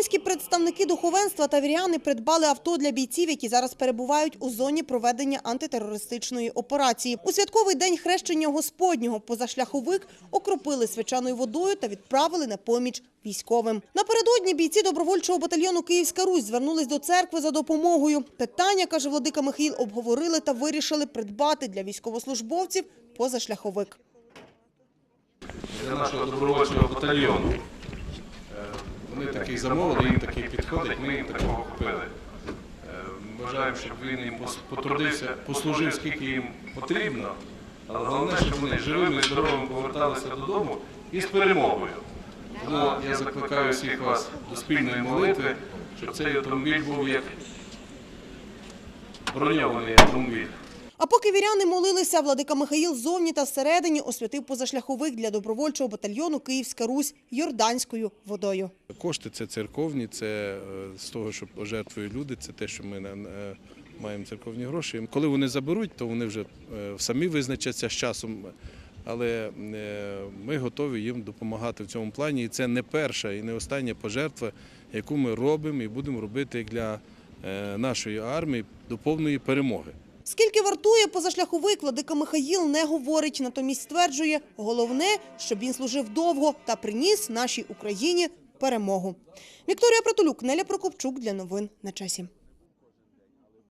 Українські представники духовенства та віряни придбали авто для бійців, які зараз перебувають у зоні проведення антитерористичної операції. У святковий день хрещення Господнього позашляховик окропили свячаною водою та відправили на поміч військовим. Напередодні бійці добровольчого батальйону Київська Русь звернулись до церкви за допомогою. Питання, каже владика Михаїл, обговорили та вирішили придбати для військовослужбовців позашляховик. для нашого добровольчого батальйону. Такий замовили, їм такий підходить, ми їм такого купили. Е, Бажаємо, щоб він їм потрудився, послужив, скільки їм потрібно, але головне, щоб вони живими і здоровими поверталися додому і з перемогою. Тому я закликаю всіх вас до спільної молитви, щоб цей автомобіль був як броньований автомобіль. А поки віряни молилися, владика Михаїл зовні та всередині освятив позашляховик для добровольчого батальйону Київська Русь йорданською водою. Кошти це церковні, це е, з того, що жертвують люди, це те, що ми маємо церковні гроші. Коли вони заберуть, то вони вже е, самі визначаться з часом. Але е, ми готові їм допомагати в цьому плані. І це не перша і не остання пожертва, яку ми робимо і будемо робити для нашої армії до повної перемоги. Скільки вартує позашляховик, владика Михаїл не говорить, натомість стверджує, головне, щоб він служив довго та приніс нашій Україні перемогу. Вікторія Протолюк, Неля Прокопчук для новин на часі.